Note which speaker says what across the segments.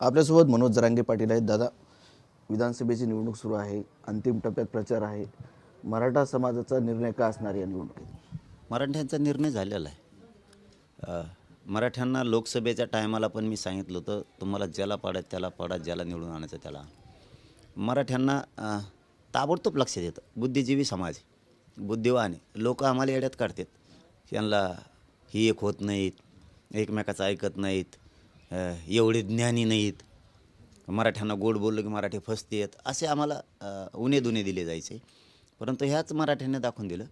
Speaker 1: आपल्यासोबत मनोज जरांगे पाटील आहेत. दादा विधानसभेची निवडणूक सुरू आहे. अंतिम टप्प्यात प्रचार आहे. मराठा समाजाचा निर्णय का असणार या निवडणुकीत?
Speaker 2: मराठ्यांचा निर्णय झालेला आहे. मराठ्यांना लोकसभेच्या टायमाला पण मी सांगितलं होतं तुम्हाला ज्याला पाडत त्याला पाडा ज्याला निवडून आणायचं त्याला. मराठ्यांना ताबडतोब लक्षात येतं बुद्धिजीवी समाज बुद्धिवान लोक आम्हाला येड्यात काढतात. यांना ही एक होत नाहीत एकमेकाचं ऐकत नाहीत. एवढे ज्ञानी नाहीत. मराठ्यांना गोड बोललं की मराठी फसते आहेत. असे आम्हाला उणे दुने दिले जायचे. परंतु ह्याच मराठ्यांनी दाखवून दिलं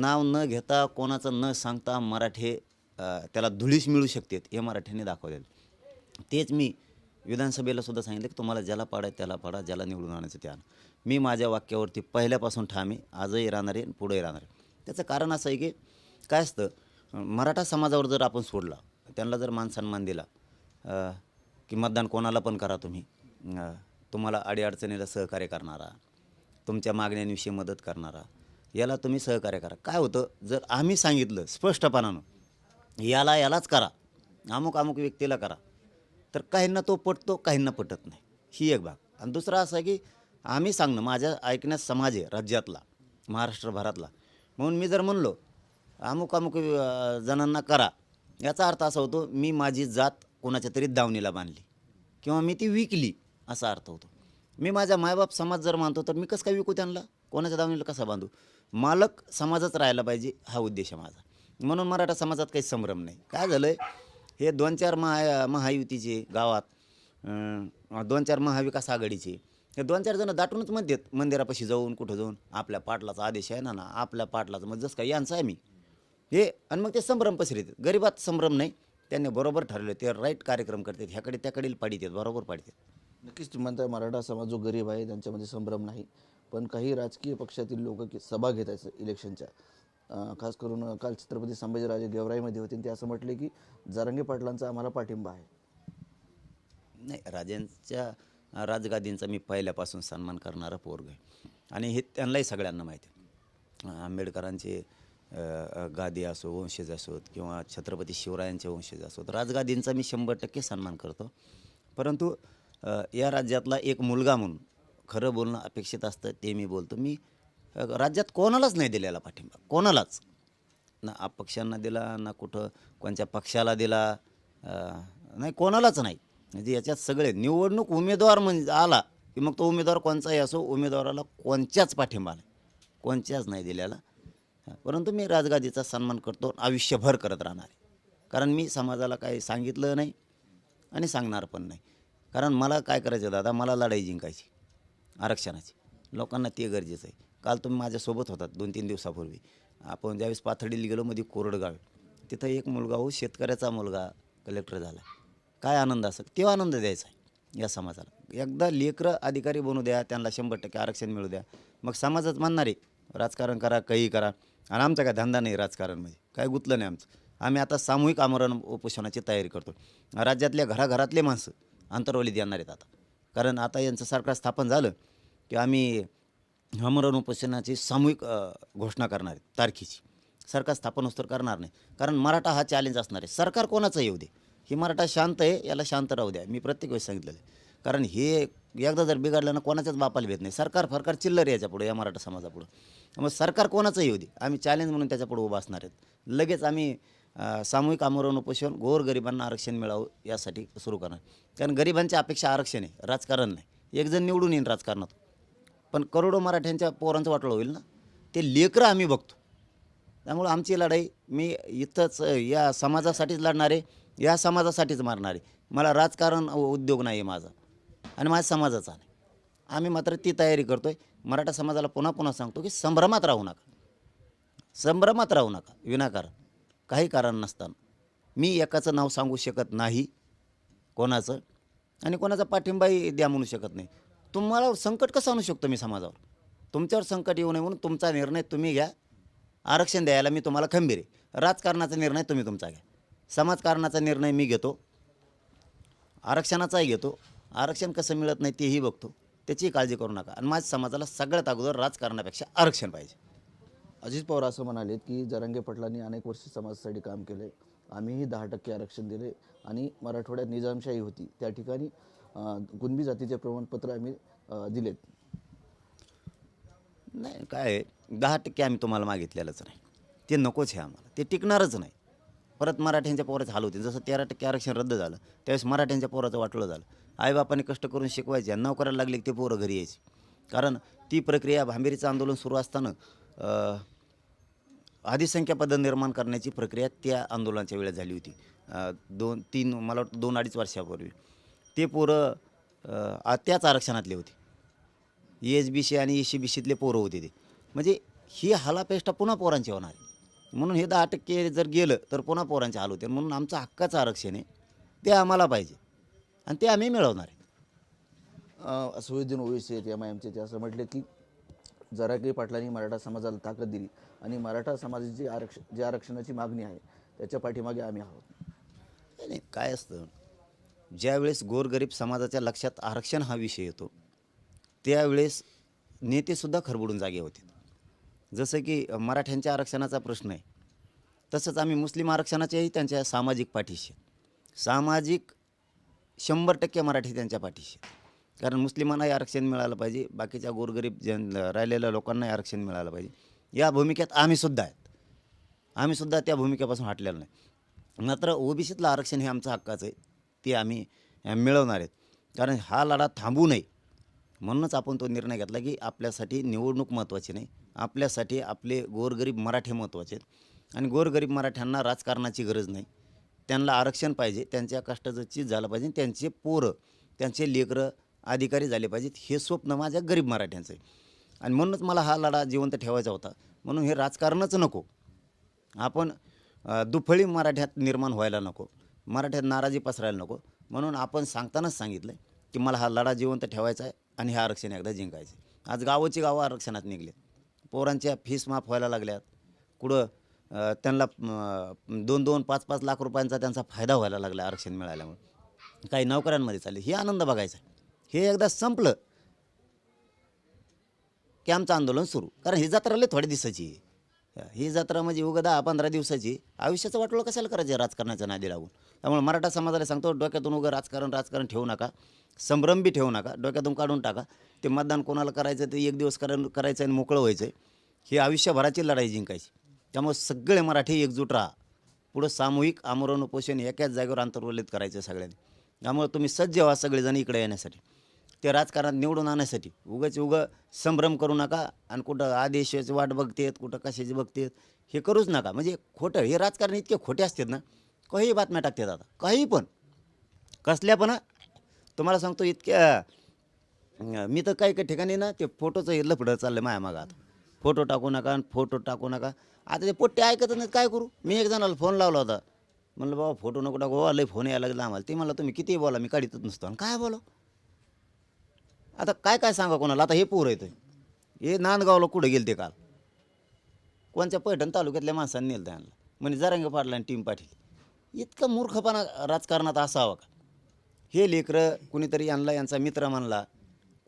Speaker 2: नाव न घेता कोणाचं न सांगता मराठे त्याला धुळीस मिळू शकतात हे मराठ्यांनी दाखवलेलं. तेच मी विधानसभेला सुद्धा सांगितलं की तुम्हाला ज्याला पाडाय त्याला पाडा ज्याला निवडून आणायचं त्या मी माझ्या वाक्यावरती पहिल्यापासून ठामे आजही राहणार आहे आणि पुढेही राहणार आहे. त्याचं कारण असं आहे की काय असतं मराठा समाजावर जर आपण सोडला त्यांना जर मान सन्मान दिला अ, की मतदान कोणाला पण करा तुम्ही. अ, तुम्हाला अडीअडचणीला सहकार्य करणारा तुमच्या मागण्यांविषयी मदत करणारा याला तुम्ही सहकार्य करा. काय होतं जर आम्ही सांगितलं स्पष्टपणानं याला यालाच करा. अमुक अमुक व्यक्तीला करा. तर काहींना तो पटतो काहींना पटत नाही. ही एक भाग. आणि दुसरा असा आहे की आम्ही सांगणं माझ्या ऐकण्यास समाज आहे राज्यातला महाराष्ट्रभरातला म्हणून मी जर म्हणलो अमुक अमुक अ, जणांना करा. याचा अर्थ असा होतो मी माझी जात कोणाच्या तरी दावणीला बांधली. किंवा मी ती विकली असा अर्थ होतो. मी माझ्या मायबाप समाज जर मानतो तर मी कसं काय विकू त्यांना? कोणाच्या दावणीला कसा बांधू? मालक समाजच राहायला पाहिजे हा उद्देश आहे माझा. म्हणून मराठा समाजात काही संभ्रम नाही. काय झालं आहे हे दोन चार महा महायुतीचे गावात दोन चार महाविकास आघाडीचे हे दोन चार जण दाटूनच म्हणतात मंदिरापाशी जाऊन कुठं जाऊन आपल्या पाटलाचा आदेश आहे ना ना आपल्या पाटलाचं मग जसं काय यांचा आहे मी. हे आणि मग ते संभ्रम पसरतात गरिबात संभ्रम नाही त्यांनी बरोबर ठरवलं ते राईट कार्यक्रम करतात ह्याकडे त्याकडे पाडितात बरोबर पाडितात
Speaker 1: नक्कीच तुम्ही म्हणताय मराठा समाज जो गरीब आहे त्यांच्यामध्ये संभ्रम नाही. पण काही राजकीय पक्षातील लोक की सभा घेत आहेत इलेक्शनच्या. खास करून काल छत्रपती संभाजीराजे गेवराईमध्ये होते आणि ते असं म्हटले की जरांगे पाटलांचा आम्हाला पाठिंबा आहे.
Speaker 2: नाही राजांच्या राजगादींचा मी पहिल्यापासून सन्मान करणारा पोरग आहे. आणि हे त्यांनाही सगळ्यांना माहिती आहे. आंबेडकरांचे गादी असो वंशज असोत किंवा छत्रपती शिवरायांचे वंशज असोत राजगादींचा मी शंभर टक्के सन्मान करतो. परंतु या राज्यातला एक मुलगा म्हणून खरं बोलणं अपेक्षित असतं ते मी बोलतो. मी राज्यात कोणालाच नाही दिलेला पाठिंबा कोणालाच. ना अपक्षांना दिला ना कुठं कोणत्या पक्षाला दिला नाही कोणालाच नाही. म्हणजे याच्यात सगळे निवडणूक उमेदवार म्हणजे आला की मग तो उमेदवार कोणचाही असो उमेदवाराला कोणत्याच पाठिंबा नाही कोणत्याच नाही दिलेला. परंतु मी राजगादीचा सन्मान करतो आयुष्यभर करत राहणार. आहे कारण मी समाजाला काही सांगितलं नाही आणि सांगणार पण नाही. कारण मला काय करायचं दादा? मला लढाई जिंकायची आरक्षणाची. लोकांना ते गरजेचं आहे. काल तुम्ही माझ्यासोबत होतात दोन तीन दिवसापूर्वी. आपण ज्यावेळेस पाथर्डीला गेलो मध्ये कोरडगाव. तिथं एक मुलगा हो शेतकऱ्याचा मुलगा कलेक्टर झाला. काय आनंद असेल? तो आनंद द्यायचा आहे या समाजाला. एकदा लेकरं अधिकारी बनू द्या त्यांना शंभर टक्के आरक्षण मिळू द्या. मग समाजात मानणार आहे. राजकारण करा काही करा. आणि आमचा काय धंदा नाही राजकारणमध्ये. काय गुतलं नाही आमचं. आम्ही आता सामूहिक आमरण उपोषणाची तयारी करतो. राज्यातल्या घराघरातले माणसं अंतरवलीत येणार आहेत आता. कारण आता यांचं सरकार स्थापन झालं की आम्ही आमरण उपोषणाची सामूहिक घोषणा करणार आहे तारखेची. सरकार स्थापन होस्तर करणार नाही. कारण मराठा हा चॅलेंज असणार आहे. सरकार कोणाचं येऊ दे? ही मराठा शांत आहे याला शांत राहू द्या. मी प्रत्येक वेळेस सांगितलेलं आहे. कारण हे एकदा जर बिघडलं ना कोणाच्याच बापाला भेट नाही. सरकार फरकार चिल्लर याच्यापुढे या मराठा समाजापुढं. मग सरकार कोणाचंही येऊ दे. आम्ही चॅलेंज म्हणून त्याच्यापुढे उभा असणार आहेत. लगेच आम्ही सामूहिक आमरण उपोषण गोरगरिबांना आरक्षण मिळावं यासाठी सुरू करणार. कारण गरिबांच्या अपेक्षा आरक्षण आहे राजकारण नाही. एकजण निवडून येईन राजकारणात. पण करोडो मराठ्यांच्या पोरांचं वाटलं होईल ना? ते लेकरं आम्ही बघतो. त्यामुळं आमची लढाई मी इथंच या समाजासाठीच लढणार आहे या समाजासाठीच मारणार. आहे मला राजकारण उद्योग नाही आहे माझा. आणि माझ्या समाजाचा नाही. आम्ही मात्र ती तयारी करतो आहे मराठा समाजाला पुन्हा पुन्हा सांगतो की संभ्रमात राहू नका. संभ्रमात राहू नका विनाकारण. काही कारण नसताना. मी एकाचं नाव सांगू शकत नाही कोणाचं. आणि कोणाचा पाठिंबाही द्या म्हणू शकत नाही. तुम्हाला संकट कसं आणू शकतो मी समाजावर? तुमच्यावर संकट येऊ नये म्हणून तुमचा निर्णय तुम्ही घ्या. आरक्षण द्यायला मी तुम्हाला खंबीर आहे. राजकारणाचा निर्णय तुम्ही तुमचा घ्या. समाजकारणाचा निर्णय मी घेतो. आरक्षणाचाही घेतो. आरक्षण कसं मिळत नाही तेही बघतो. त्याची काळजी करू नका. आणि माझ्या समाजाला सगळ्यात अगोदर राजकारणापेक्षा आरक्षण पाहिजे.
Speaker 1: अजित पवार असं म्हणालेत की जरांगे पाटलांनी अनेक वर्ष समाजासाठी काम केलं. आम्हीही दहा टक्के आरक्षण दिले आणि मराठवाड्यात निजामशाही होती. त्या ठिकाणी कुणबी जातीचे प्रमाणपत्र आम्ही दिलेत.
Speaker 2: नाही काय दहा टक्के आम्ही तुम्हाला मागितलेलंच नाही. ते नकोच आहे आम्हाला. ते टिकणारच नाही. परत मराठ्यांच्या पोराचं हाल होते. जसं तेरा टक्के आरक्षण रद्द झालं त्यावेळेस मराठ्यांच्या पोराचं वाटलं झालं. आईबापाने कष्ट करून शिकवायचे आणि नोकऱ्याला लागले ते पोरं घरी यायचे. कारण ती प्रक्रिया भांबेरीचं आंदोलन सुरू असताना अधिसंख्या पद निर्माण करण्याची प्रक्रिया त्या आंदोलनाच्या वेळेस झाली होती. दोन तीन मला वाटतं दोन अडीच वर्षापूर्वी. ते पोरं त्याच आरक्षणातले होते. E एस बी सी आणि ई सी बी सीतले पोरं होते ते. म्हणजे ही हालापेष्टा पुन्हा पोरांची होणार. आहे म्हणून हे दहा टक्के जर गेलं तर पुन्हा पोरांचे हाल होते. म्हणून आमचं हक्काचं आरक्षण आहे. ते आम्हाला पाहिजे. आणि ते आम्ही मिळवणार आहे.
Speaker 1: असुद्दीन ओवेसी आहेत एम आय एमचे ते असं म्हटले की जराकी पाटलांनी मराठा समाजाला ताकद दिली आणि मराठा समाजाची आरक्षण जी आरक्षणाची मागणी आहे त्याच्या पाठीमागे आम्ही आहोत.
Speaker 2: नाही, नाही काय असतं? ज्यावेळेस गोरगरीब समाजाच्या लक्षात आरक्षण हा विषय येतो त्यावेळेस नेतेसुद्धा खरबडून जागे होते. जसं की मराठ्यांच्या आरक्षणाचा प्रश्न आहे तसंच आम्ही मुस्लिम आरक्षणाच्याही त्यांच्या सामाजिक पाठीशी सामाजिक शंभर टक्के मराठी त्यांच्या पाठीशी कारण मुस्लिमांनाही आरक्षण मिळालं पाहिजे बाकीच्या गोरगरीब जन राहिलेल्या लोकांनाही आरक्षण मिळालं पाहिजे. या भूमिकेत आम्हीसुद्धा आहेत. आम्हीसुद्धा त्या भूमिकेपासून हटलेलं नाही. मात्र ओबीसीतलं आरक्षण हे आमचं हक्काचं आहे ते आम्ही मिळवणार आहेत. कारण हा लढा थांबू नये म्हणूनच आपण तो निर्णय घेतला की आपल्यासाठी निवडणूक महत्त्वाची नाही आपल्यासाठी आपले गोरगरीब मराठे महत्त्वाचे आहेत. आणि गोरगरीब मराठ्यांना राजकारणाची गरज नाही. त्यांना आरक्षण पाहिजे त्यांच्या कष्टाचं चीज झालं पाहिजे त्यांचे पोरं त्यांचे लेकरं अधिकारी झाले पाहिजेत हे स्वप्न माझ्या गरीब मराठ्यांचं आहे. आणि म्हणूनच मला हा लढा जिवंत ठेवायचा होता. म्हणून हे राजकारणच नको. आपण दुफळी मराठ्यात निर्माण व्हायला नको. मराठ्यात नाराजी पसरायला नको. म्हणून आपण सांगतानाच सांगितलं की मला हा लढा जिवंत ठेवायचा आहे आणि हे आरक्षण एकदा जिंकायचं आहे. आज गावाची गावं आरक्षणात निघले पोरांच्या फीस माफ व्हायला लागल्यात. कुठं त्यांना दोन दोन पाच पाच लाख रुपयांचा त्यांचा फायदा व्हायला लागला आरक्षण मिळाल्यामुळे. काही नोकऱ्यांमध्ये चालले. हे आनंद बघायचा. हे एकदा संपलं की आमचं आंदोलन सुरू. कारण ही जत्रा लय थोड्या दिसायची आहे. ही जत्रा म्हणजे उगा दहा पंधरा दिवसाची. आयुष्याचं वाटोळं कशाला करायचं आहे राजकारणाच्या नादी लागून? त्यामुळे मराठा समाजाला सांगतो डोक्यातून उगं राजकारण राजकारण ठेवू नका. संभ्रम बी ठेवू नका. डोक्यातून काढून टाका. ते मतदान कोणाला करायचं ते एक दिवस करायचं करायचं आणि मोकळं व्हायचं आहे ही आयुष्यभराची लढाई जिंकायची. त्यामुळे सगळे मराठी एकजूट राहा. पुढं सामूहिक आमरण उपोषण एकाच जागेवर अंतर्वलित करायचं आहे सगळ्यांनी. त्यामुळे तुम्ही सज्ज व्हा सगळेजण इकडे येण्यासाठी. ते राजकारणात निवडून आणण्यासाठी. उगाच उगं संभ्रम करू नका आणि कुठं आदेशाची वाट बघतेत कुठं कशाची बघतेत हे करूच नका. म्हणजे खोटं हे राजकारण इतके खोटे असतात ना काही बातम्या टाकतात आता. काही पण. कसल्या पण तुम्हाला सांगतो इतक्या मी तर काही काही ठिकाणी ना ते फोटोचं हे लफडं चाललं माया मागं आता. फोटो टाकू नका आणि फोटो टाकू नका. आता ते पोट्टे ऐकत नाही काय करू? मी एक जणाला फोन लावला होता. म्हणलं बाबा फोटो नको टाकू. लय फोन यायला लागला आम्हाला. ते म्हणलं तुम्ही किती बोला? मी काढीतच नसतो. आणि काय बोला आता काय काय सांगा कोणाला? आता हे पूर येतं हे नांदगावला कुठं गेलं ते काल? कोणत्या पैठण तालुक्यातल्या माणसांनी नेलं त्यांना म्हणजे जरांग पाडला आणि टीम पाटील. इतका मूर्खपणा राजकारणात असावा का? हे लेकरं कुणीतरी यांना यांचा मित्र म्हणला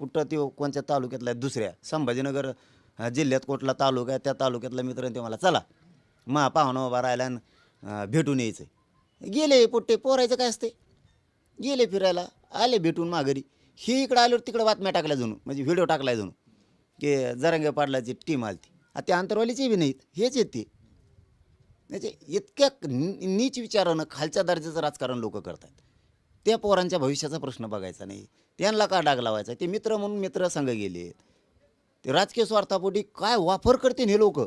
Speaker 2: कुठं ते कोणत्या तालुक्यातला आहे दुसऱ्या? संभाजीनगर जिल्ह्यात कुठला तालुका आहे त्या तालुक्यातला मित्र ते मला चला मा पाहुणं उभा राहिला आणि भेटून यायचं. गेले पोट्टे पोरायचं काय असते गेले फिरायला आले भेटून माघारी. हे इकडं आल्यावर तिकडं बातम्या टाकल्या जणू म्हणजे व्हिडिओ टाकलाय जणू की जरांगे पाडलाची टीम आली आता ते आंतरवालीचे बी नाहीत हेच येत. ते म्हणजे इतक्या नि- नीच विचारानं खालच्या दर्जाचं राजकारण लोक करतात. त्या पोरांच्या भविष्याचा प्रश्न बघायचा नाही. त्यांना का डाग लावायचा? ते मित्र म्हणून मित्र संघ गेले. ते राजकीय स्वार्थापोटी काय वापर करते हे लोक?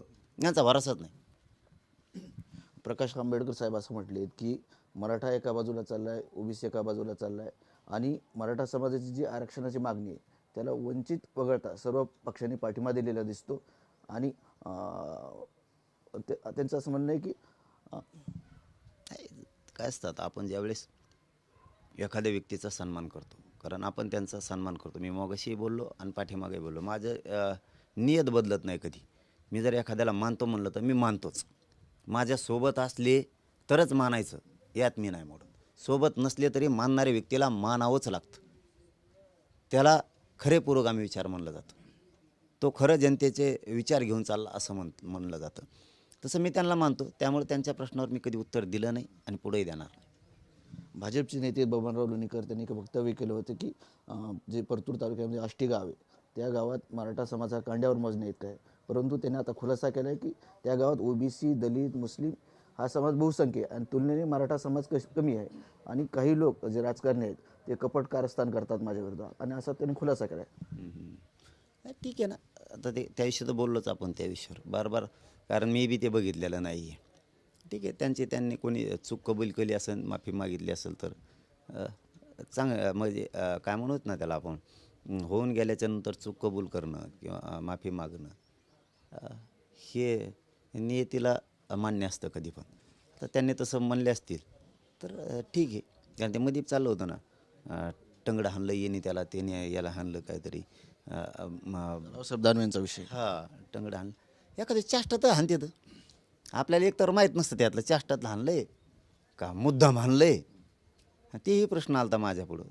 Speaker 2: यांचा भरोसाच नाही.
Speaker 1: प्रकाश आंबेडकर साहेब असं म्हटले की मराठा एका बाजूला चालला आहे ओबीसी एका बाजूला चालला आहे आणि मराठा समाजाची जी आरक्षणाची मागणी आहे त्याला वंचित वगळता सर्व पक्षांनी पाठिंबा दिलेला दिसतो आणि ते- त्यांचं असं म्हणणं आहे की
Speaker 2: काय असतात आपण ज्यावेळेस एखाद्या व्यक्तीचा सन्मान करतो कारण आपण त्यांचा सन्मान करतो. मी मगाशी बोललो आणि पाठीमागे बोललो. माझं नियत बदलत नाही कधी. मी जर एखाद्याला मानतो म्हणलं तर मी मानतोच. माझ्यासोबत असले तरच मानायचं. यात मी नाही मोडत. सोबत नसले तरी मानणाऱ्या व्यक्तीला मानावंच लागतं. त्याला खरे पुरोगामी विचार म्हणलं जातं. तो खरं जनतेचे विचार घेऊन चालला असं म्हण म्हणलं जातं. तसं मी त्यांना मानतो. त्यामुळे त्यांच्या प्रश्नावर मी कधी उत्तर दिलं नाही आणि पुढेही देणार नाही.
Speaker 1: भाजपचे नेते बबनराव लोणीकर त्यांनी एक वक्तव्य केलं होतं की जे परतूर तालुक्यामध्ये आष्टी गाव आहे त्या गावात मराठा समाज हा कांड्यावर मोजणे येत आहे. परंतु त्यांनी आता खुलासा केला आहे की त्या गावात ओबीसी दलित मुस्लिम हा समाज बहुसंख्य आहे. आणि तुलनेने मराठा समाज कश कमी आहे. आणि काही लोक जे राजकारणी आहेत ते कपट कारस्थान करतात माझ्या विरोधात. आणि असा त्यांनी खुलासा केला आहे
Speaker 2: ठीक आहे ना. आता ते त्याविषयी तर बोललोच आपण त्या विषयावर. बार बार कारण मी बी ते बघितलेलं नाही आहे ठीक आहे त्यांची त्यांनी कोणी चूक कबूल केली असेल माफी मागितली असेल तर चांगलं चांग म्हणजे काय म्हणूत ना त्याला आपण? होऊन गेल्याच्यानंतर चूक कबूल करणं किंवा माफी मागणं हे नियतीला मान्य असतं कधी पण. तर त्यांनी तसं म्हणले असतील. तर ठीक आहे. कारण ते मध्ये चाललं होतं ना. टंगडं हाणलं येणे त्याला त्याने याला हाणलं काहीतरी. अ, अ, म-
Speaker 1: रावसाहेब दानवे यांचा विषय.
Speaker 2: हा टंगडं हाणलं. एखादं चाष्टा तर हाणते तर. आपल्याला एक तर माहीत नसतं त्यातलं. चाष्टातलं हाणलंय. का मुद्दाम हाणलंय? तेही प्रश्न आलता माझ्यापुढं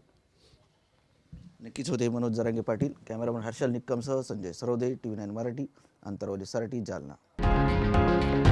Speaker 1: नक्कीच होते Manoj Jarange Patil cameraman Harshal निक्कमसह Sanjay Sarode T V nine Marathi Antarwali Sarati Jalna.